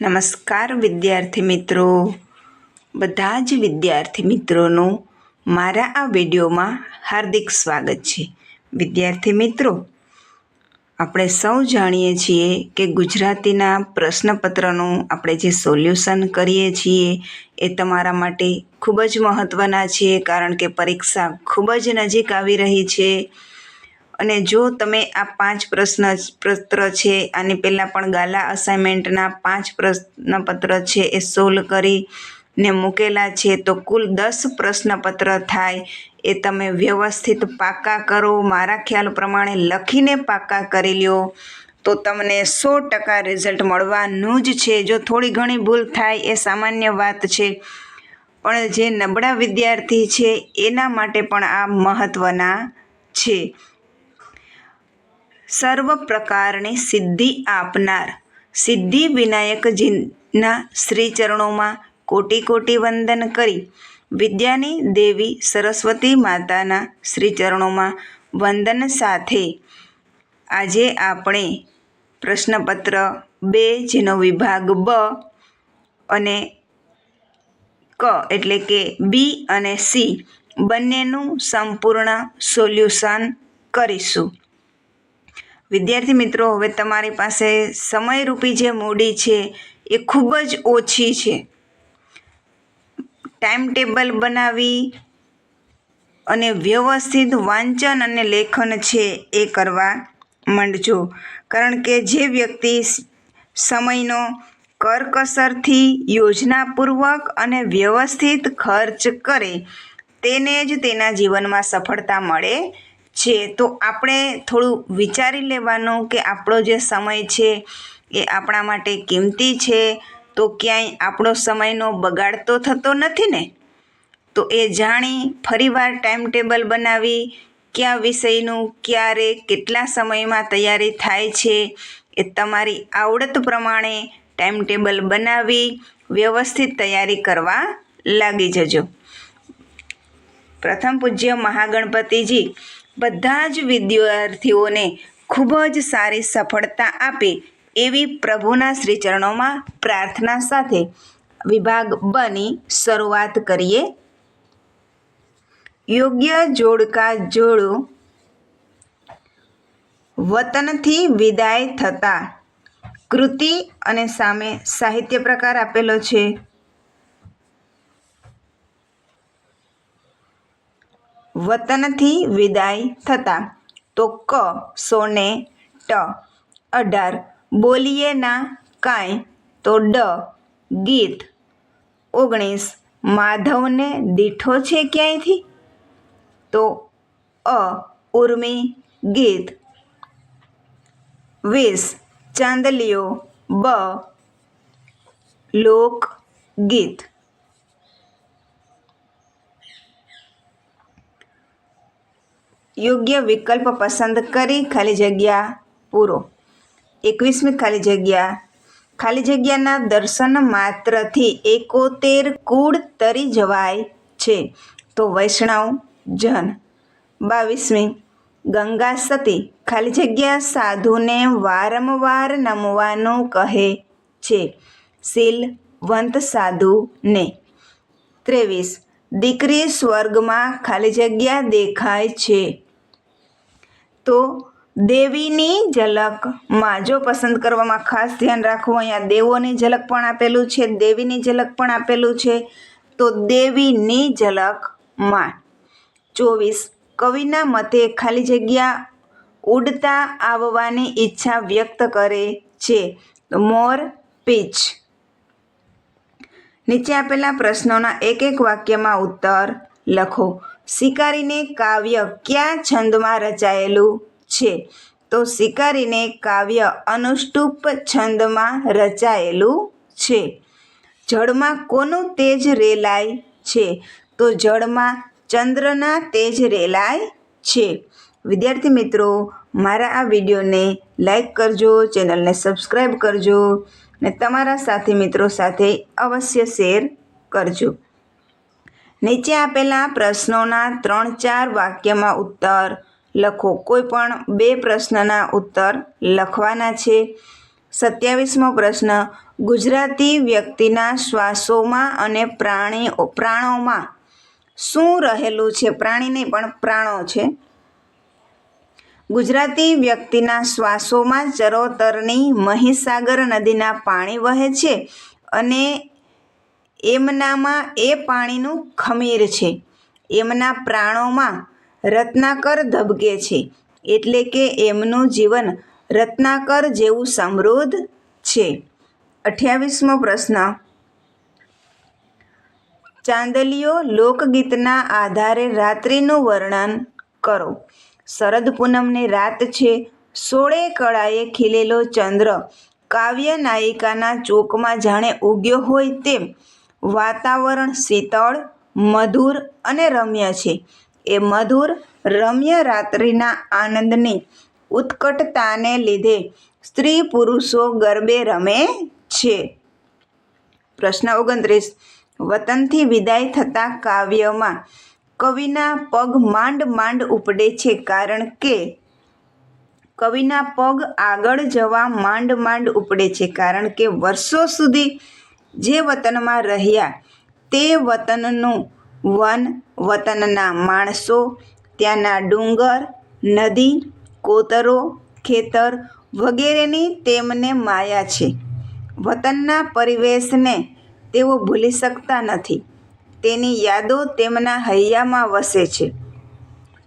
નમસ્કાર વિદ્યાર્થી મિત્રો. બધા જ વિદ્યાર્થી મિત્રોનું મારા આ વિડીયોમાં હાર્દિક સ્વાગત છે. વિદ્યાર્થી મિત્રો, આપણે સૌ જાણીએ છીએ કે ગુજરાતીના પ્રશ્નપત્રનું આપણે જે સોલ્યુશન કરીએ છીએ એ તમારા માટે ખૂબ જ મહત્ત્વના છે, કારણ કે પરીક્ષા ખૂબ જ નજીક આવી રહી છે. અને જો તમે આ પાંચ પ્રશ્ન પત્ર છે, આની પહેલાં પણ ગાલા અસાઇનમેન્ટના પાંચ પ્રશ્નપત્ર છે એ સોલ્વ કરી ને મૂકેલા છે, તો કુલ દસ પ્રશ્નપત્ર થાય. એ તમે વ્યવસ્થિત પાકા કરો. મારા ખ્યાલ પ્રમાણે લખીને પાકા કરી લ્યો. તો તમને સો ટકા રિઝલ્ટ મળવાનું જ છે. જો થોડી ઘણી ભૂલ થાય એ સામાન્ય વાત છે. પણ જે નબળા વિદ્યાર્થી છે, એના માટે પણ આ મહત્ત્વના છે. સર્વ પ્રકારની સિદ્ધિ આપનાર. સિદ્ધિ વિનાયકજીના શ્રીચરણોમાં કોટી કોટી વંદન કરી. વિદ્યાની દેવી સરસ્વતી માતાના શ્રીચરણોમાં વંદન સાથે. આજે આપણે પ્રશ્નપત્ર બે જેનો વિભાગ બ અને ક એટલે કે બી અને સી બંનેનું સંપૂર્ણ સોલ્યુશન કરીશું. વિદ્યાર્થી મિત્રો, હવે તમારી પાસે સમયરૂપી જે મૂડી છે, એ ખૂબ જ ઓછી છે. ટાઈમ ટેબલ બનાવી અને વ્યવસ્થિત વાંચન અને લેખન છે એ કરવા માંડજો. કારણ કે જે વ્યક્તિ સમયનો કરકસરથી યોજનાપૂર્વક અને વ્યવસ્થિત ખર્ચ કરે, તેને જ તેના જીવનમાં સફળતા મળે છે, તો આપણે થોડું વિચારી લેવાનું કે આપણો જે સમય છે એ આપણા માટે કિંમતી છે, તો ક્યાંય આપણો સમયનો બગાડ તો થતો નથી ને? તો એ જાણી ફરીવાર ટાઈમ ટેબલ બનાવી, કયા વિષયનું ક્યારે કેટલા સમયમાં તૈયારી થાય છે એ તમારી આવડત પ્રમાણે ટાઈમ ટેબલ બનાવી, વ્યવસ્થિત તૈયારી કરવા લાગી જજો. પ્રથમ પૂજ્ય મહાગણપતિજી બધા જ વિદ્યાર્થીઓને ખૂબ જ સારી સફળતા આપે એવી પ્રભુના શ્રીચરણોમાં પ્રાર્થના સાથે વિભાગ બની શરૂઆત કરીએ. યોગ્ય જોડકા જોડો વતનથી વિદાય થતા કૃતિ અને સામે સાહિત્ય પ્રકાર આપેલો છે. વતનથી વિદાય થતા તો ક, સોને, ટ, અઢાર, બોલીએ ના કાંઈ તો ડ, ગીત. ઓગણીસ, માધવને દીઠો છે ક્યાંયથી? તો અ, ઉર્મી, ગીત. વીસ ચાંદલીઓ બ લોક ગીત યોગ્ય વિકલ્પ પસંદ કરી ખાલી જગ્યા પૂરો. એકવીસમી ખાલી જગ્યા. ખાલી જગ્યાના દર્શન માત્રથી એકોતેર કુળ તરી જવાય છે. તો વૈષ્ણવ જન. બાવીસમી ગંગા સતી. ખાલી જગ્યા સાધુને વારંવાર નમવાનું કહે છે. શીલવંત સાધુને. ત્રેવીસ દીકરી સ્વર્ગમાં ખાલી જગ્યા દેખાય છે. તો દેવીની ઝલકમાં જો પસંદ કરવામાં ખાસ ધ્યાન રાખવું, અહીંયા દેવોની ઝલક પણ આપેલું છે, દેવીની ઝલક પણ આપેલું છે. તો દેવીની ઝલકમાં ચોવીસ, કવિના મતે ખાલી જગ્યા ઉડતા આવવાની ઈચ્છા વ્યક્ત કરે છે. મોર, પીચ. નીચે આપેલા પ્રશ્નોના એક એક વાક્યમાં ઉત્તર લખો. શિકારીને કાવ્ય કયા છંદમાં રચાયેલું છે? તો શિકારીને કાવ્ય અનુષ્ટુપ છંદમાં રચાયેલું છે. જળમાં કોનું તેજ રેલાય છે? તો જળમાં ચંદ્રના તેજ રેલાય છે. વિદ્યાર્થી મિત્રો, મારા આ વિડીયોને લાઈક કરજો, ચેનલને સબસ્ક્રાઈબ કરજો ને તમારા સાથી મિત્રો સાથે અવશ્ય શેર કરજો. નીચે આપેલા પ્રશ્નોના ત્રણ ચાર વાક્યમાં ઉત્તર લખો. કોઈ પણ બે પ્રશ્નના ઉત્તર લખવાના છે. સત્યાવીસમો પ્રશ્ન, ગુજરાતી વ્યક્તિના શ્વાસોમાં અને પ્રાણી, પ્રાણોમાં શું રહેલું છે? પ્રાણી નહીં, પણ પ્રાણો છે. ગુજરાતી વ્યક્તિના શ્વાસોમાં ચરોતરની મહીસાગર નદીના પાણી વહે છે અને એમનામાં એ પાણીનું ખમીર છે. એમના પ્રાણોમાં રત્નાકર ધબકે છે. એટલે કે એમનું જીવન રત્નાકર જેવું સમૃદ્ધ છે. અઠ્યાવીસમો પ્રશ્ન. ચાંદલીઓ લોકગીતના આધારે રાત્રિનું વર્ણન કરો. શરદ પૂનમની રાત છે. સોળે કળાએ ખીલેલો ચંદ્ર. કાવ્ય નાયિકાના ચોકમાં જાણે ઉગ્યો હોય તેમ વાતાવરણ શીતળ, મધુર અને રમ્ય છે. એ મધુર, રમ્ય રાત્રિના આનંદની ઉત્કટતાને લીધે સ્ત્રી પુરુષો ગરબે રમે છે. પ્રશ્ન ઓગણત્રીસ. વતનથી વિદાય થતા કાવ્યમાં કવિના પગ માંડ માંડ ઉપડે છે કારણ કે કવિના પગ આગળ જવા માંડ માંડ ઉપડે છે કારણ કે વર્ષો સુધી જે વતનમાં રહ્યા, તે વતનનું વન વતનના માણસો, ત્યાંના ડુંગર, નદી, કોતરો, ખેતર વગેરેની તેમને માયા છે. વતનના પરિવેશને તેઓ ભૂલી શકતા નથી. તેની યાદો તેમના હૈયામાં વસે છે.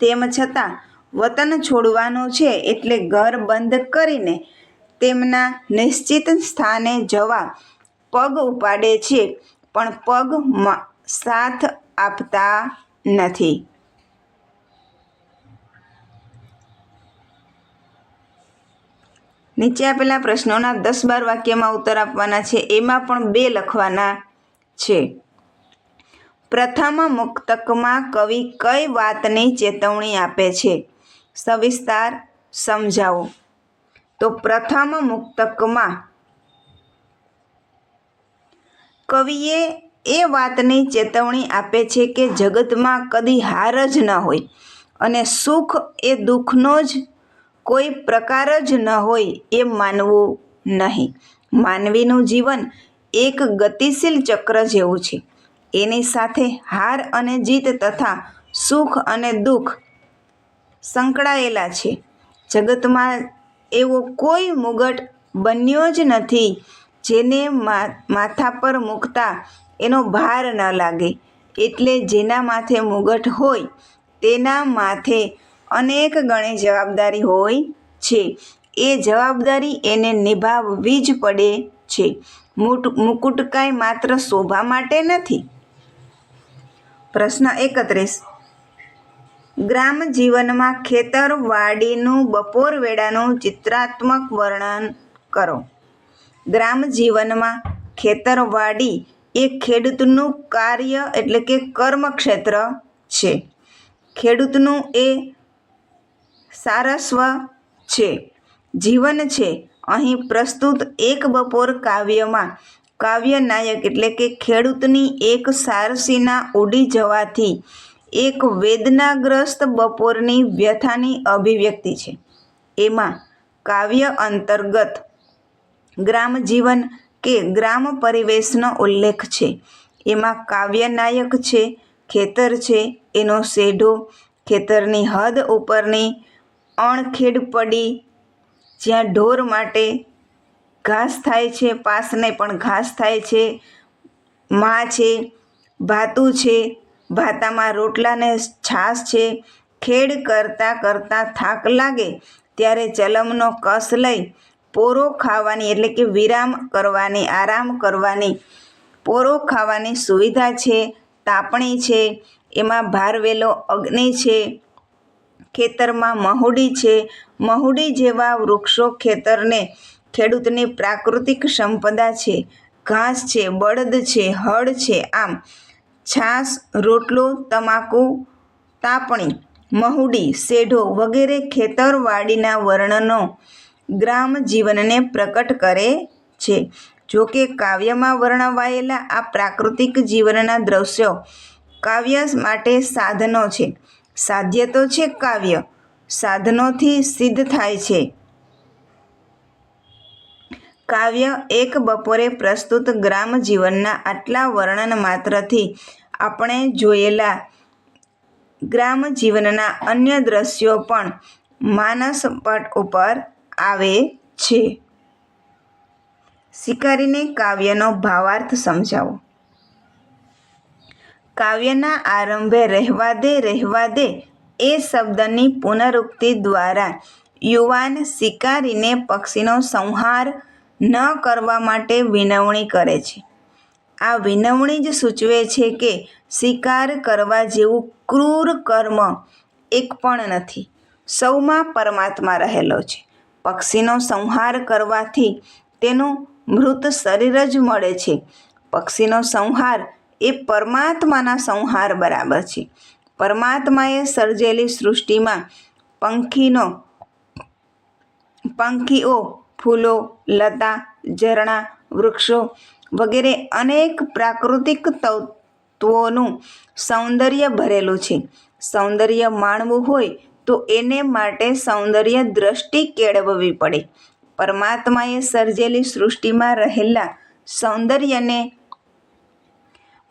તેમ છતાં, વતન છોડવાનું છે એટલે ઘર બંધ કરીને તેમના નિશ્ચિત સ્થાને જવા પગ ઉપાડે છે, પણ પગ સાથ આપતા નથી. નીચે આપેલા પ્રશ્નોના દસ બાર વાક્યમાં ઉત્તર આપવાના છે, એમાં પણ બે લખવાના છે. પ્રથમ મુક્તકમાં કવિ કઈ વાતની ચેતવણી આપે છે? સવિસ્તાર સમજાવો. તો પ્રથમ મુક્તકમાં કવિએ એ વાતની ચેતવણી આપે છે કે જગતમાં કદી હાર જ ન હોય અને સુખ એ દુઃખનો જ કોઈ પ્રકાર જ ન હોય એ માનવું નહીં. માનવીનું જીવન એક ગતિશીલ ચક્ર જેવું છે. એની સાથે હાર અને જીત તથા સુખ અને દુઃખ સંકળાયેલા છે. જગતમાં એવો કોઈ મુગટ બન્યો જ નથી જેને માથા પર મૂકતા એનો ભાર ન લાગે. એટલે જેના માથે મુગટ હોય, તેના માથે અનેક ગણે જવાબદારી હોય છે. એ જવાબદારી એને નિભાવવી જ પડે છે. મુકુટ કાંઈ માત્ર શોભા માટે નથી. પ્રશ્ન એકત્રીસ. ગ્રામ જીવનમાં ખેતરવાડીનું બપોર વેળાનું ચિત્રાત્મક વર્ણન કરો. ગ્રામ જીવનમાં ખેતરવાડી એ ખેડૂતનું કાર્ય એટલે કે કર્મક્ષેત્ર છે. ખેડૂતનું એ સારસ્વ છે. જીવન છે. અહીં પ્રસ્તુત એક બપોર કાવ્યમાં કાવ્ય નાયક એટલે કે ખેડૂતની એક સારસીના ઉડી જવાથી એક વેદનાગ્રસ્ત બપોરની વ્યથાની અભિવ્યક્તિ છે. એમાં કાવ્ય અંતર્ગત ગ્રામ જીવન કે ગ્રામ પરિવેશનો ઉલ્લેખ છે. એમાં કાવ્ય નાયક છે, ખેતર છે, એનો શેઢો, ખેતરની હદ ઉપરની અણખેડ પડી, જ્યાં ઢોર માટે ઘાસ થાય છે, પાસને પણ ઘાસ થાય છે, માં છે, ભાતું છે, ભાતામાં રોટલાને છાશ છે, ખેડ કરતાં કરતાં થાક લાગે, ત્યારે ચલમનો કસ લઈ પોરો ખાવાની એટલે કે વિરામ કરવાની, આરામ કરવાની. પોરો ખાવાની સુવિધા છે, તાપણી છે, એમાં ભારવેલો અગ્નિ છે, ખેતરમાં મહુડી છે. મહુડી જેવા વૃક્ષો ખેતરને ખેડૂતની પ્રાકૃતિક સંપદા છે. ઘાસ છે, બળદ છે, હળ છે, આમ. છાશ રોટલો, તમાકુ, તાપણી, મહુડી, શેઢો વગેરે ખેતરવાડીના વર્ણનો ગ્રામ જીવનને પ્રકટ કરે છે. જો કે કાવ્યમાં વર્ણવાયેલા આ પ્રાકૃતિક જીવનના દ્રશ્યો કાવ્ય માટે સાધનો છે. સાધ્ય તો છે કાવ્ય. સાધનોથી સિદ્ધ થાય છે. કાવ્ય એક બપોરે પ્રસ્તુત ગ્રામ જીવનના આટલા વર્ણન માત્રથી આપણે જોયેલા ગ્રામ જીવનના અન્ય દ્રશ્યો પણ માનસ પટ ઉપર આવે છે. શિકારીને કાવ્યનો ભાવાર્થ સમજાવો. કાવ્યના આરંભે રહેવા દે રહેવા દે એ શબ્દની પુનરુક્તિ દ્વારા યુવાન શિકારીને પક્ષીનો સંહાર ન કરવા માટે વિનવણી કરે છે. આ વિનવણી જ સૂચવે છે કે શિકાર કરવા જેવું ક્રૂર કર્મ એક પણ નથી. સૌમાં પરમાત્મા રહેલો છે. પક્ષીનો સંહાર કરવાથી તેનું મૃત શરીર જ મળે છે. પક્ષીનો સંહાર એ પરમાત્માના સંહાર બરાબર છે. પરમાત્માએ સર્જેલી સૃષ્ટિમાં પંખીનો, પંખીઓ, ફૂલો, લતા, ઝરણા, વૃક્ષો વગેરે અનેક પ્રાકૃતિક તત્વોનું સૌંદર્ય ભરેલું છે. સૌંદર્ય માણવું હોય તો એને માટે સૌંદર્ય દ્રષ્ટિ કેળવવી પડે. પરમાત્માએ સર્જેલી સૃષ્ટિમાં રહેલા સૌંદર્યને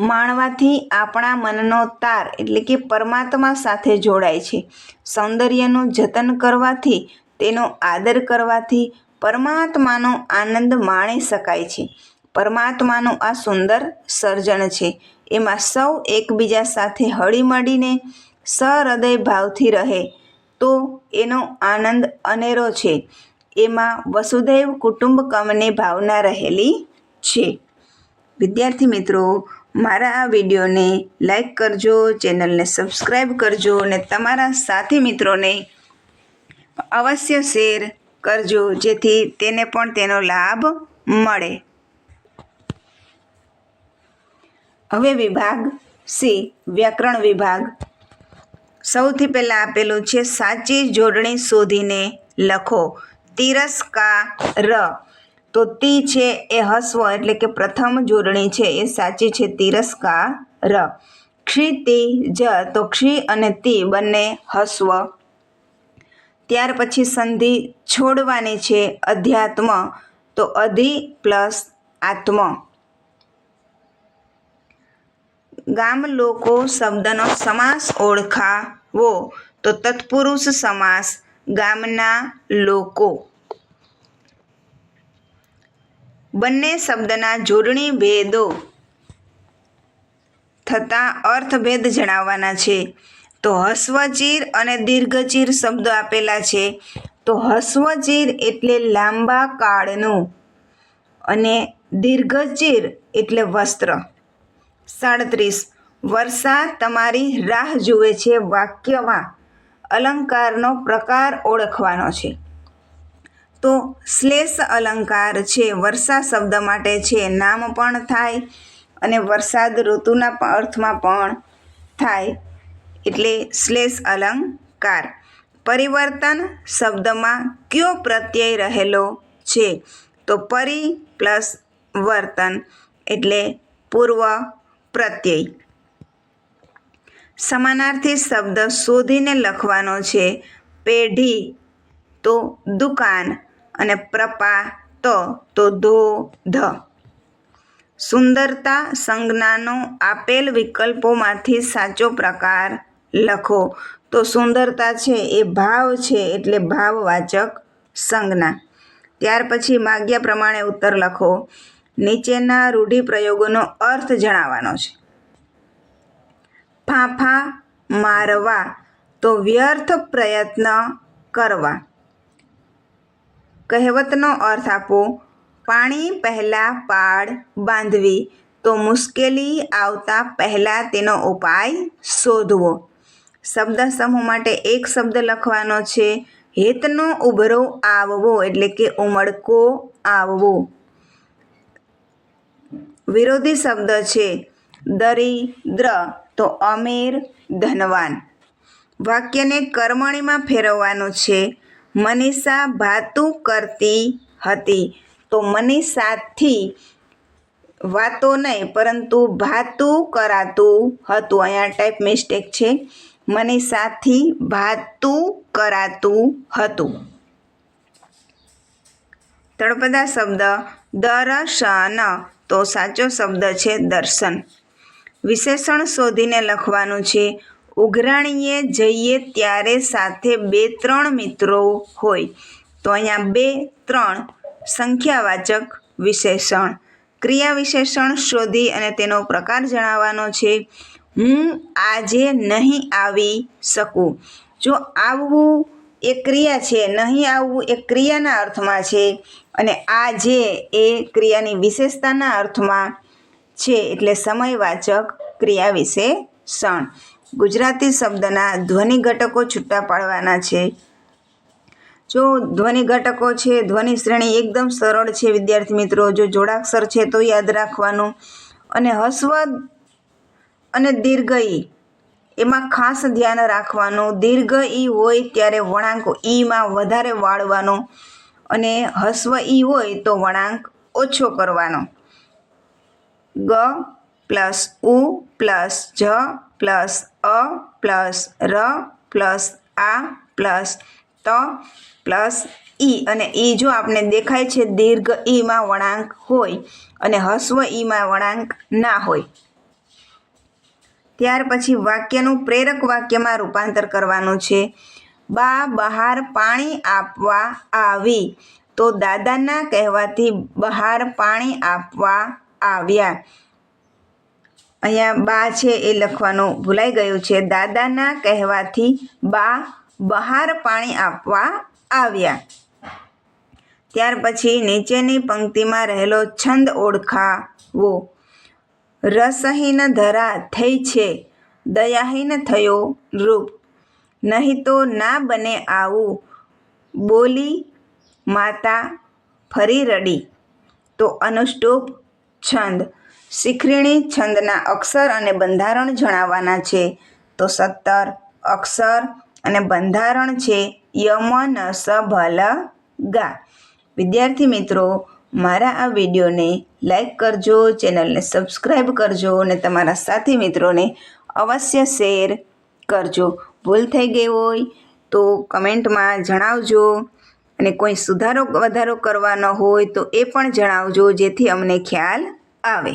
માણવાથી આપણા મનનો તાર એટલે કે પરમાત્મા સાથે જોડાય છે. સૌંદર્યનું જતન કરવાથી, તેનો આદર કરવાથી પરમાત્માનો આનંદ માણી શકાય છે. પરમાત્માનું આ સુંદર સર્જન છે. એમાં સૌ એકબીજા સાથે હળીમળીને સહૃદય ભાવથી રહે. તો એનો આનંદ અનેરો છે. એમાં વસુધૈવ કુટુંબકમની ભાવના રહેલી છે. વિદ્યાર્થી મિત્રો, મારા આ વિડીયોને લાઈક કરજો, ચેનલને સબસ્ક્રાઈબ કરજો અને તમારા સાથી મિત્રોને અવશ્ય શેર કરજો, જેથી તેને પણ તેનો લાભ મળે. હવે વિભાગ સી, વ્યાકરણ વિભાગ. સૌથી પહેલાં આપેલું છે, સાચી જોડણી શોધીને લખો. તિરસ્કાર. તો તી છે એ હસ્વ, એટલે કે પ્રથમ જોડણી છે, એ સાચી છે, તિરસ્કાર. ક્ષિતિ જ, તો ક્ષી અને તી બંને હસ્વ. ત્યાર પછી સંધિ છોડવાની છે, અધ્યાત્મ. તો અધિ પ્લસ આત્મ. ગામ લોકો શબ્દનો સમાસ ઓળખાવો. તો તત્પુરુષ સમાસ ગામના લોકો. બંને શબ્દના જોડણી ભેદો થતા અર્થભેદ જણાવવાના છે. તો હસ્વચીર અને દીર્ઘચીર શબ્દો આપેલા છે. તો હસ્વચીર એટલે લાંબા કાળનું અને દીર્ઘચીર એટલે વસ્ત્ર. સાડત્રીસ. વર્ષા તમારી રાહ જુએ છે વાક્યમાં અલંકારનો પ્રકાર ઓળખવાનો છે. તો શ્લેષ અલંકાર છે, વર્ષા શબ્દ માટે છે, નામ પણ થાય અને વરસાદ ઋતુના અર્થમાં પણ થાય એટલે શ્લેષ અલંકાર. પરિવર્તન શબ્દમાં કયો પ્રત્યય રહેલો છે? તો પરિ પ્લસ વર્તન એટલે પૂર્વ પ્રત્યય. સમાનાર્થી શબ્દ શોધીને લખવાનો છે પેઢી, તો દુકાન અને પ્રપા તો તો ધો ધ સુંદરતા સંજ્ઞાનો આપેલ વિકલ્પોમાંથી સાચો પ્રકાર લખો. તો સુંદરતા છે એ ભાવ છે એટલે ભાવવાચક સંજ્ઞા. ત્યાર પછી માગ્યા પ્રમાણે ઉત્તર લખો. નીચેના રૂઢિપ્રયોગોનો અર્થ જણાવવાનો છે. ફાંફા મારવા તો વ્યર્થ પ્રયત્ન કરવા. કહેવતનો અર્થ આપો, પાણી પહેલાં પાડ બાંધવી તો મુશ્કેલી આવતા પહેલાં તેનો ઉપાય શોધવો. શબ્દ સમૂહ માટે એક શબ્દ લખવાનો છે, હેતનો ઉભરો આવવો એટલે કે ઉમળકો આવવો. વિરોધી શબ્દ છે, દરિદ્ર, તો અમીર, ધનવાન. વાક્યને કર્મણીમાં ફેરવવાનું છે, મનીષા ભાતું કરતી હતી. તો મનીષાથી વાતો નહીં, પરંતુ ભાતું કરાતું હતું. અહીંયા ટાઈપ મિસ્ટેક છે. મનીષાથી ભાતું કરાતું હતું. તળપદા શબ્દ, દર્શન તો સાચો શબ્દ છે દર્શન. વિશેષણ શોધીને લખવાનું છે, ઉઘરાણીએ જઈએ ત્યારે સાથે બે ત્રણ મિત્રો હોય. તો અહીંયા બે ત્રણ સંખ્યાવાચક વિશેષણ. ક્રિયા વિશેષણ શોધી અને તેનો પ્રકાર જણાવવાનો છે, હું આજે નહીં આવી શકું. જો આવવું એ ક્રિયા છે, નહીં આવવું એ ક્રિયાના અર્થમાં છે. અને આ જે એ ક્રિયાની વિશેષતાના અર્થમાં છે એટલે સમયવાચક ક્રિયા વિશેષણ ગુજરાતી શબ્દના ધ્વનિ ઘટકો છૂટા પાડવાના છે. જો ધ્વનિ ઘટકો છે, ધ્વનિ શ્રેણી એકદમ સરળ છે, વિદ્યાર્થી મિત્રો. જો જોડાક્ષર છે તો યાદ રાખવાનું. અને હસ્વ અને દીર્ઘ ઈ એમાં ખાસ ધ્યાન રાખવાનું, દીર્ઘ ઈ હોય ત્યારે વળાંક ઈમાં વધારે વાળવાનો અને હસ્વ ઈ હોય તો વળાંક ઓછો કરવાનો. ગ પ્લસ ઉ પ્લસ જ પ્લસ અ પ્લસ ર પ્લસ આ પ્લસ ત પ્લસ ઈ અને ઈ જો આપણે દેખાય છે, દીર્ઘ ઈમાં વળાંક હોય અને હસ્વ ઈમાં વળાંક ના હોય. ત્યાર પછી વાક્યનું પ્રેરક વાક્યમાં રૂપાંતર કરવાનું છે. બા, બહાર પાણી આપવા આવી. તો દાદાના કહેવાથી બહાર પાણી આપવા આવ્યા. અહીંયા બા છે એ લખવાનું ભૂલાઈ ગયું છે. દાદાના કહેવાથી બા, બહાર પાણી આપવા આવ્યા. ત્યાર પછી નીચેની પંક્તિમાં રહેલો છંદ ઓળખાવો. રસહીન ધરા થઈ છે, દયાહીન થયો રૂપ. નહીં તો ના બને આવું બોલી માતા ફરી રડી. તો અનુષ્ટુપ છંદ. શિખરીણી છંદના અક્ષર અને બંધારણ જણાવવાના છે. તો સત્તર, અક્ષર અને બંધારણ છે યમન સભલ ગા વિદ્યાર્થી મિત્રો મારા આ વિડીયોને લાઈક કરજો, ચેનલને સબસ્ક્રાઈબ કરજો અને તમારા સાથી મિત્રોને અવશ્ય શેર કરજો. ભૂલ થઈ ગઈ હોય તો કમેન્ટમાં જણાવજો અને કોઈ સુધારો વધારો કરવાનો હોય તો એ પણ જણાવજો જેથી અમને ખ્યાલ આવે.